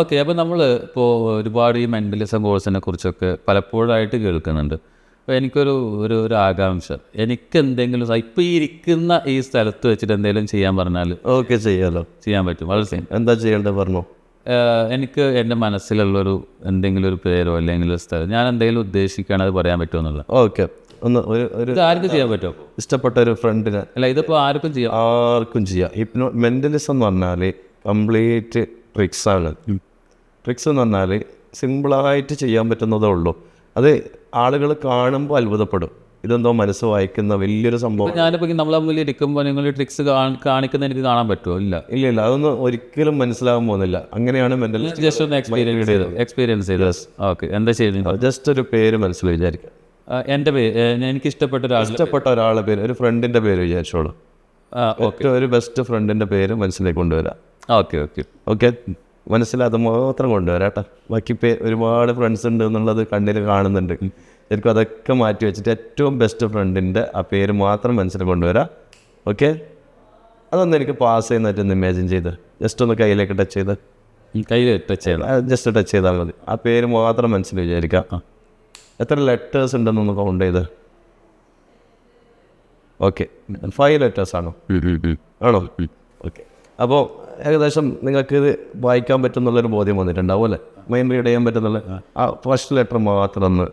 Okay അപ്പോൾ നമ്മൾ ഇപ്പോൾ ഒരുപാട് ഈ മെന്റലിസം കോഴ്സിനെ കുറിച്ചൊക്കെ പലപ്പോഴായിട്ട് കേൾക്കുന്നുണ്ട്. അപ്പോൾ എനിക്കൊരു ഒരു ഒരു ആകാംക്ഷ. എനിക്ക് എന്തെങ്കിലും ഇപ്പോൾ ഈ ഇരിക്കുന്ന ഈ സ്ഥലത്ത് വെച്ചിട്ട് എന്തെങ്കിലും ചെയ്യാൻ പറഞ്ഞാൽ ഓക്കെ ചെയ്യാമല്ലോ ചെയ്യാൻ പറ്റും. വളരെ സെയിം എന്താ ചെയ്യേണ്ടത് പറഞ്ഞു? എനിക്ക് എന്റെ മനസ്സിലുള്ളൊരു എന്തെങ്കിലും ഒരു പേരോ അല്ലെങ്കിൽ ഒരു സ്ഥലം ഞാൻ എന്തെങ്കിലും ഉദ്ദേശിക്കുകയാണ് അത് പറയാൻ പറ്റുമെന്നുള്ളത് ഓക്കെ. ഒന്ന് ഒരു ഒരു ആർക്കും ചെയ്യാൻ പറ്റുമോ? ഇഷ്ടപ്പെട്ട ഒരു ഫ്രണ്ടിന് അല്ല ഇതിപ്പോൾ ആർക്കും ചെയ്യാം. ആർക്കും ചെയ്യാം. ഹിപ്നോ മെന്റലിസം എന്ന് പറഞ്ഞാൽ കംപ്ലീറ്റ് ട്രിക്സ് ആണ് ട്രിക്സ് എന്ന് പറഞ്ഞാൽ സിമ്പിളായിട്ട് ചെയ്യാൻ പറ്റുന്നതേ ഉള്ളൂ. അത് ആളുകൾ കാണുമ്പോൾ അത്ഭുതപ്പെടും. ഇതെന്തോ മനസ്സ് വായിക്കുന്ന വലിയൊരു സംഭവം. ഞാനിപ്പോൾ നമ്മൾ തമ്മിൽ ഇരിക്കുമ്പോൾ നിങ്ങൾ ട്രിക്സ് കാണിക്കുന്ന എനിക്ക് കാണാൻ പറ്റുമോ? ഇല്ല. ഇല്ല ഇല്ല. അതൊന്നും ഒരിക്കലും മനസ്സിലാകാൻ പോകുന്നില്ല. അങ്ങനെയാണ് മെന്റൽ ജസ്റ്റ് ഒന്ന് എക്സ്പീരിയൻസ് ചെയ്തത്. എക്സ്പീരിയൻസ് ചെയ്തു? ഓക്കെ എന്താ ചെയ്യുന്നത് ജസ്റ്റ് ഒരു പേര് മനസ്സിൽ വിചാരിക്കുക എന്റെ പേര് എനിക്ക് ഇഷ്ടപ്പെട്ട ഒരാൾ ഇഷ്ടപ്പെട്ട ഒരാളുടെ പേര് ഒരു ഫ്രണ്ടിന്റെ പേര് വിചാരിച്ചോളൂ. ഒരു ബെസ്റ്റ് ഫ്രണ്ടിന്റെ പേര് മനസ്സിലേക്ക് കൊണ്ടുവരാം. ഓക്കെ ഓക്കെ ഓക്കെ മനസ്സിൽ അത് മാത്രം കൊണ്ടുവരാട്ടോ ബാക്കി പേ ഒരുപാട് ഫ്രണ്ട്സ് ഉണ്ട് എന്നുള്ളത് കണ്ണിൽ കാണുന്നുണ്ട്. ശരിക്കും അതൊക്കെ മാറ്റി വെച്ചിട്ട് ഏറ്റവും ബെസ്റ്റ് ഫ്രണ്ടിന്റെ ആ പേര് മാത്രം മനസ്സിൽ കൊണ്ടുവരാം. ഓക്കെ അതൊന്ന് എനിക്ക് പാസ് ചെയ്യുന്നതായിട്ടൊന്ന് ഇമാജിൻ ചെയ്ത്. ജസ്റ്റ് ഒന്ന് കയ്യിലേക്ക് ടച്ച് ചെയ്ത്. കയ്യിൽ ടച്ച് ചെയ്താൽ ജസ്റ്റ് ടച്ച് ചെയ്താൽ മതി. ആ പേര് മാത്രം മനസ്സിൽ വിചാരിക്കാം. എത്ര ലെറ്റേഴ്സ് ഉണ്ടെന്നൊന്ന് കൗണ്ട് ചെയ്ത്. ഓക്കെ ഫൈവ് ലെറ്റേഴ്സ് ആണോ? ആണോ? ഓക്കെ അപ്പോൾ ഏകദേശം നിങ്ങൾക്ക് ഇത് വായിക്കാൻ പറ്റുന്നുള്ളൊരു ബോധ്യം വന്നിട്ടുണ്ടാവും അല്ലേ? മൈൻഡ് റീഡ് ചെയ്യാൻ പറ്റുന്നുള്ള ആ. ഫസ്റ്റ് ലെറ്റർ മാത്രം ഒന്ന്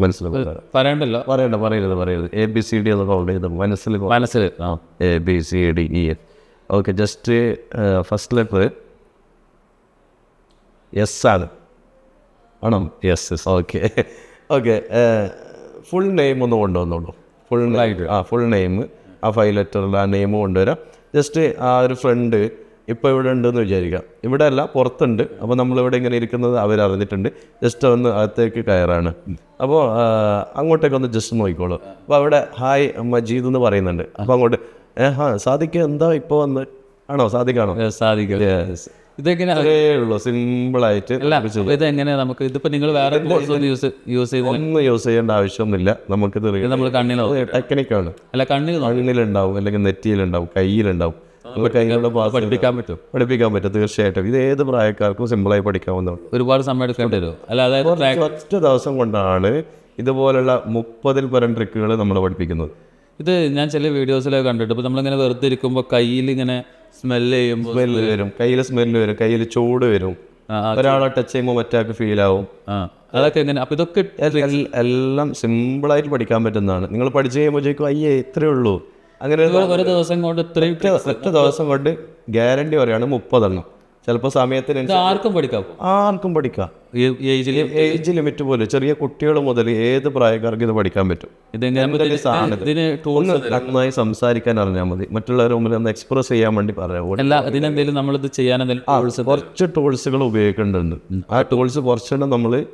മനസ്സിലാക്കുക. പറയണ്ടല്ലോ? പറയണ്ട പറയരുത് പറയരുത്. എ ബി സി ഡി എന്നൊക്കെ കൗണ്ട് ചെയ്ത് മനസ്സിൽ മനസ്സിൽ. ആ. A B C D E F okay just first letter S ആണ്? ആണോ yes S okay okay full name ഒന്ന് കൊണ്ടുവന്നോളൂ. ഫുൾ ആ ഫുൾ നെയിം ആ ഫൈവ് ലെറ്ററിൽ ആ നെയിം കൊണ്ടുവരാം. ജസ്റ്റ് ആ ഒരു ഫ്രണ്ട് ഇപ്പോൾ ഇവിടെ ഉണ്ടെന്ന് വിചാരിക്കാം ഇവിടെ അല്ല പുറത്തുണ്ട്. അപ്പോൾ നമ്മളിവിടെ ഇങ്ങനെ ഇരിക്കുന്നത് അവരറിഞ്ഞിട്ടുണ്ട്. ജസ്റ്റ് ഒന്ന് അകത്തേക്ക് കയറാണ്. അപ്പോൾ അങ്ങോട്ടേക്ക് ഒന്ന് ജസ്റ്റ് നോക്കിക്കോളൂ. അപ്പോൾ അവിടെ ഹായ് മജീദ് എന്ന് പറയുന്നുണ്ട്. അപ്പോൾ അങ്ങോട്ട് ഏ ഹാ സാദിക്ക് എന്താ ഇപ്പോൾ വന്ന്? ആണോ? സാദിക്കാണോ? സാധിക്കും ഇതെങ്ങനെ അതേ സിമ്പിൾ സിമ്പിളായിട്ട് ഇത് ഇതെങ്ങനെ നമുക്ക് ഇതിപ്പോ നിങ്ങൾ വേറെ യൂസ് യൂസ് ചെയ്ത് ഒന്നും യൂസ് ചെയ്യേണ്ട ആവശ്യമൊന്നുമില്ല. നമുക്കിത് നമ്മൾ കണ്ണിനോ ടെക്നിക്കാണ് അല്ല കണ്ണിൽ കണ്ണിലുണ്ടാവും അല്ലെങ്കിൽ നെറ്റിയിലുണ്ടാവും കയ്യിലുണ്ടാവും. പഠിപ്പിക്കാൻ പറ്റും. പഠിപ്പിക്കാൻ പറ്റും തീർച്ചയായിട്ടും. ഇത് ഏത് പ്രായക്കാർക്കും സിമ്പിളായി പഠിക്കാവുന്നതാണ്. ഒരുപാട് സമയം എടുക്കേണ്ടി വരും. അല്ല അതായത് ഒറ്റ ദിവസം കൊണ്ടാണ് ഇതുപോലുള്ള മുപ്പതിൽ പരം ട്രിക്കുകൾ നമ്മൾ പഠിപ്പിക്കുന്നത്. ഇത് ഞാൻ ചില വീഡിയോസിലൊക്കെ കണ്ടിട്ട് ഇപ്പൊ നമ്മളിങ്ങനെ വെറുതെ ഇരിക്കുമ്പോൾ കയ്യിൽ ഇങ്ങനെ സ്മെല്ല് ചെയ്യുമ്പോൾ സ്മെല്ല് വരും. കയ്യിൽ സ്മെല്ല് വരും. കയ്യിൽ ചൂട് വരും. ഒരാളെ ടച്ച് ചെയ്യുമ്പോൾ മറ്റാൾക്ക് ഫീൽ ആവും. അതൊക്കെ എങ്ങനെ? അപ്പൊ ഇതൊക്കെ എല്ലാം സിമ്പിളായിട്ട് പഠിക്കാൻ പറ്റുന്നതാണ്. നിങ്ങൾ പഠിച്ചു കഴിയുമ്പോഴേക്കും അയ്യേ ഇത്രേ ഉള്ളൂ. അങ്ങനെ ഒരു ദിവസം കൊണ്ട് ഇത്രയും ഒറ്റ ദിവസം കൊണ്ട് ഗ്യാരണ്ടി പറയാണ് മുപ്പതെണ്ണം. ചിലപ്പോൾ സമയത്തിന് ആർക്കും പഠിക്കാം. ആർക്കും പഠിക്കാം. ഏജ് ലിമിറ്റ് പോലെ ചെറിയ കുട്ടികൾ മുതൽ ഏത് പ്രായക്കാർക്ക് ഇത് പഠിക്കാൻ പറ്റും. നന്നായി സംസാരിക്കാൻ അറിഞ്ഞാൽ മതി. മറ്റുള്ളവരെ മുമ്പിൽ ഒന്ന് എക്സ്പ്രസ് ചെയ്യാൻ വേണ്ടി പറയാം. നമ്മളിത് ചെയ്യാൻ കുറച്ച് ടൂൾസുകൾ ഉപയോഗിക്കേണ്ടതുണ്ട്. ആ ടൂൾസ് കുറച്ചെണ്ണം നമ്മൾ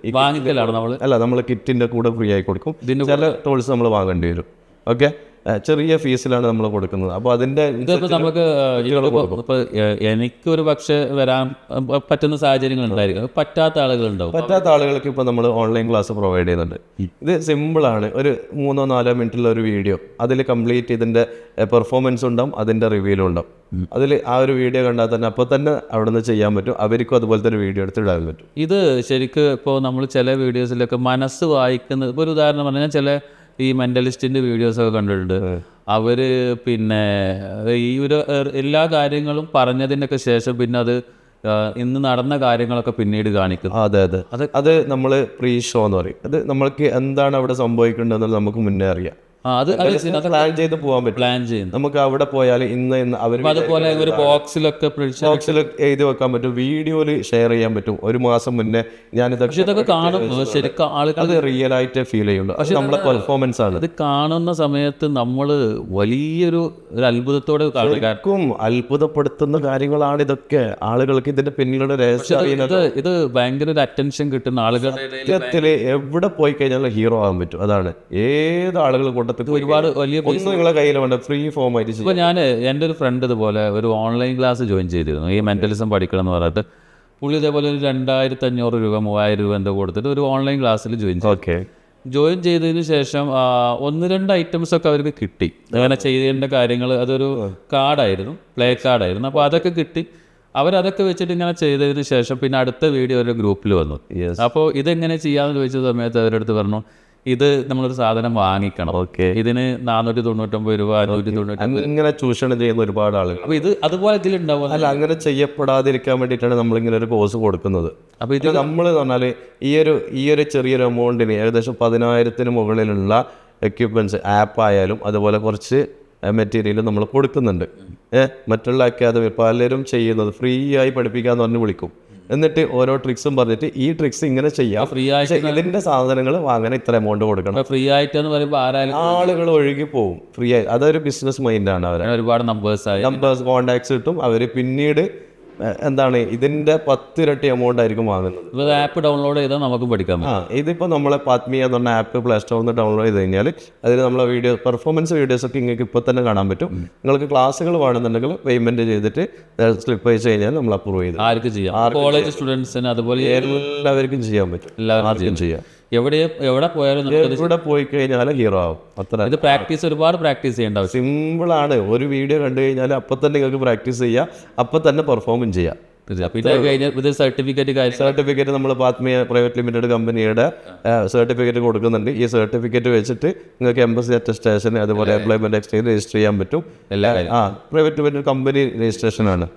അല്ല നമ്മൾ കിറ്റിന്റെ കൂടെ ഫ്രീ ആയി കൊടുക്കും. ചില ടൂൾസ് നമ്മൾ വാങ്ങേണ്ടി വരും. ഓക്കെ ചെറിയ ഫീസിലാണ് നമ്മൾ കൊടുക്കുന്നത്. അപ്പോൾ അതിന്റെ ഇതിപ്പോൾ നമുക്ക് എനിക്കൊരു പക്ഷേ വരാൻ പറ്റുന്ന സാഹചര്യങ്ങൾ ഉണ്ടായിരിക്കും പറ്റാത്ത ആളുകളുണ്ടാവും. പറ്റാത്ത ആളുകൾക്ക് ഇപ്പോൾ നമ്മൾ ഓൺലൈൻ ക്ലാസ് പ്രൊവൈഡ് ചെയ്യുന്നുണ്ട്. ഇത് സിമ്പിളാണ്. ഒരു മൂന്നോ നാലോ മിനിറ്റുള്ള ഒരു വീഡിയോ. അതിൽ കംപ്ലീറ്റ് ഇതിന്റെ പെർഫോമൻസ് ഉണ്ടാവും അതിന്റെ റിവ്യൂലും ഉണ്ടാവും. അതിൽ ആ ഒരു വീഡിയോ കണ്ടാൽ തന്നെ അപ്പോൾ തന്നെ അവിടെ നിന്ന് ചെയ്യാൻ പറ്റും. അവർക്കും അതുപോലെ തന്നെ വീഡിയോ എടുത്ത് ഇടാൻ പറ്റും. ഇത് ശരിക്കും ഇപ്പോൾ നമ്മൾ ചില വീഡിയോസിലൊക്കെ മനസ്സ് വായിക്കുന്നത് ഇപ്പോൾ ഒരു ഉദാഹരണം പറഞ്ഞാൽ ചില ഈ മെന്റലിസ്റ്റിന്റെ വീഡിയോസ് ഒക്കെ കണ്ടിട്ടുണ്ട്. അവർ പിന്നെ ഈ ഒരു എല്ലാ കാര്യങ്ങളും പറഞ്ഞതിനൊക്കെ ശേഷം പിന്നെ അത് ഇന്ന് നടന്ന കാര്യങ്ങളൊക്കെ പിന്നീട് കാണിക്കും. അതെ അതെ. അത് അത് നമ്മൾ പ്രീ ഷോ എന്ന് പറയും. അത് നമ്മൾക്ക് എന്താണ് അവിടെ സംഭവിക്കേണ്ടതെന്നുള്ളത് നമുക്ക് മുന്നേ അറിയാം. അത് പ്ലാൻ ചെയ്ത് പോകാൻ പറ്റും. പ്ലാൻ ചെയ്യുന്നു. നമുക്ക് അവിടെ പോയാൽ ഇന്ന് ഇന്ന് അവർ അതുപോലെ ഒരു ബോക്സിലൊക്കെ ബോക്സിൽ എഴുതി വെക്കാൻ പറ്റും. വീഡിയോയിൽ ഷെയർ ചെയ്യാൻ പറ്റും. ഒരു മാസം മുന്നേ പക്ഷെ ഇതൊക്കെ കാണുമ്പോൾ ശരിക്കും ആളുകൾ അത് റിയൽ ആയിട്ട് ഫീൽ ചെയ്യുള്ളൂ. പക്ഷെ നമ്മളെ പെർഫോമൻസ് ആണ്. ഇത് കാണുന്ന സമയത്ത് നമ്മൾ വലിയൊരു ഒരു അത്ഭുതത്തോടെ ശരിക്കും അത്ഭുതപ്പെടുത്തുന്ന കാര്യങ്ങളാണ് ഇതൊക്കെ. ആളുകൾക്ക് ഇതിന്റെ പിന്നിലുള്ള രഹസ്യം ഇത് ഭയങ്കര ഒരു അറ്റൻഷൻ കിട്ടുന്ന ആളുകൾ എവിടെ പോയി കഴിഞ്ഞാലും ഹീറോ ആകാൻ പറ്റും. അതാണ്. ഏത് ആളുകൾ കൂട്ടത്തിൽ ഒരുപാട് വലിയ ഒന്നും നിങ്ങളെ കയ്യിൽ വേണ്ട ഫ്രീ ഫോം ആയിട്ട് ഇപ്പോൾ ഞാൻ എന്റെ ഒരു ഫ്രണ്ട് ഇതുപോലെ ഒരു ഓൺലൈൻ ക്ലാസ് ജോയിൻ ചെയ്തിരുന്നു. ഈ മെന്റലിസം പഠിക്കണം എന്ന് പറഞ്ഞിട്ട് പുള്ളി ഇതേപോലെ ഒരു രണ്ടായിരത്തി അഞ്ഞൂറ് രൂപ മൂവായിരം രൂപ എന്തോ കൊടുത്തിട്ട് ഒരു ഓൺലൈൻ ക്ലാസ്സിൽ ജോയിൻ ചെയ്തു. ഓക്കെ ജോയിൻ ചെയ്തതിന് ശേഷം ഒന്ന് രണ്ട് ഐറ്റംസ് ഒക്കെ അവർക്ക് കിട്ടി. അങ്ങനെ ചെയ്യേണ്ട കാര്യങ്ങൾ അതൊരു കാർഡായിരുന്നു പ്ലേ കാർഡായിരുന്നു അപ്പോൾ അതൊക്കെ കിട്ടി. അവരതൊക്കെ വെച്ചിട്ട് ഇങ്ങനെ ചെയ്തതിന് ശേഷം പിന്നെ അടുത്ത വീഡിയോ ഒരു ഗ്രൂപ്പിൽ വന്നു. അപ്പോൾ ഇതെങ്ങനെ ചെയ്യാമെന്ന് ചോദിച്ച സമയത്ത് അവരടുത്ത് പറഞ്ഞു ഇത് നമ്മളൊരു സാധനം വാങ്ങിക്കണം. ഓക്കെ. ഇതിന് നാനൂറ്റി തൊണ്ണൂറ്റൊമ്പത് രൂപ അഞ്ഞൂറ്റി തൊണ്ണൂറ്റി ഇങ്ങനെ ചൂഷണം ചെയ്യുന്ന ഒരുപാട് ആളുകൾ. അപ്പോൾ ഇത് അതുപോലെ ഇതിലുണ്ടാവും. അല്ല അങ്ങനെ ചെയ്യപ്പെടാതിരിക്കാൻ വേണ്ടിയിട്ടാണ് നമ്മളിങ്ങനെ ഒരു കോഴ്സ് കൊടുക്കുന്നത്. അപ്പോൾ ഇത് നമ്മൾ എന്ന് പറഞ്ഞാൽ ഈ ഒരു ഈ ഒരു ചെറിയൊരു എമൗണ്ടിന് ഏകദേശം പതിനായിരത്തിന് മുകളിലുള്ള എക്യുപ്മെന്റ്സ് ആപ്പ് ആയാലും അതുപോലെ കുറച്ച് മെറ്റീരിയൽ നമ്മൾ കൊടുക്കുന്നുണ്ട്. ഏഹ് മറ്റുള്ള അക്കാദമി പലരും ചെയ്യുന്നത് ഫ്രീ ആയി പഠിപ്പിക്കാന്ന് പറഞ്ഞ് വിളിക്കും. എന്നിട്ട് ഓരോ ട്രിക്സും പറഞ്ഞിട്ട് ഈ ട്രിക്സ് ഇങ്ങനെ ചെയ്യാം. ഫ്രീ ആയിട്ട് ഇതിന്റെ സാധനങ്ങൾ വാങ്ങാൻ ഇത്ര എമൗണ്ട് കൊടുക്കണം. ഫ്രീ ആയിട്ട് എന്ന് പറയുമ്പോൾ ആരായാലും ആളുകൾ ഒഴുകി പോകും ഫ്രീ ആയി. അതൊരു ബിസിനസ് മൈൻഡാണ് അവർ ഒരുപാട് നമ്പേഴ്സ് ആയി. നമ്പേഴ്സ് കോണ്ടാക്ട്സ് കിട്ടും. അവർ പിന്നീട് എന്താണ് ഇതിന്റെ പത്തിരട്ടി എമൗണ്ട് ആയിരിക്കും വാങ്ങുന്നത്. ആപ്പ് ഡൗൺലോഡ് ചെയ്താൽ നമുക്ക് പഠിക്കാം ആ ഇതിപ്പോൾ നമ്മളെ പാത്മിയ എന്ന് പറഞ്ഞ ആപ്പ് പ്ലേ സ്റ്റോറിൽ നിന്ന് ഡൗൺലോഡ് ചെയ്ത് കഴിഞ്ഞാൽ അതിൽ നമ്മളെ വീഡിയോ പെർഫോമൻസ് വീഡിയോസ് ഒക്കെ നിങ്ങൾക്ക് ഇപ്പോൾ തന്നെ കാണാൻ പറ്റും. നിങ്ങൾക്ക് ക്ലാസ്സുകൾ വേണമെന്നുണ്ടെങ്കിൽ പേയ്മെന്റ് ചെയ്തിട്ട് സ്ലിപ്പ് അയച്ചു കഴിഞ്ഞാൽ നമ്മൾ അപ്രൂവ് ചെയ്ത്. ആർക്ക് ചെയ്യാം. കോളേജ് സ്റ്റുഡൻസിന് അതുപോലെ എല്ലാവർക്കും ചെയ്യാൻ പറ്റും. എല്ലാവർക്കും ചെയ്യാം. എവിടെ എവിടെ പോയാലും ഇവിടെ പോയി കഴിഞ്ഞാൽ ഹീറോ ആവും. അത്ര ഇത് പ്രാക്ടീസ് ഒരുപാട് പ്രാക്ടീസ് ചെയ്യേണ്ട ആവശ്യം സിമ്പിളാണ് ഒരു വീഡിയോ കണ്ടു കഴിഞ്ഞാൽ അപ്പം തന്നെ നിങ്ങൾക്ക് പ്രാക്ടീസ് ചെയ്യാം. അപ്പം തന്നെ പെർഫോമും ചെയ്യാം. ഇത് സർട്ടിഫിക്കറ്റ് സർട്ടിഫിക്കറ്റ് നമ്മൾ ആത്മീയ പ്രൈവറ്റ് ലിമിറ്റഡ് കമ്പനിയുടെ സർട്ടിഫിക്കറ്റ് കൊടുക്കുന്നുണ്ട്. ഈ സർട്ടിഫിക്കറ്റ് വെച്ചിട്ട് നിങ്ങൾക്ക് എംബസി അറ്റസ്റ്റേഷൻ അതുപോലെ എംപ്ലോയ്മെന്റ് എക്സ്ചേഞ്ച് രജിസ്റ്റർ ചെയ്യാൻ പറ്റും. എല്ലാ ആ പ്രൈവറ്റ് ലിമിറ്റഡ് കമ്പനി രജിസ്ട്രേഷൻ ആണ്.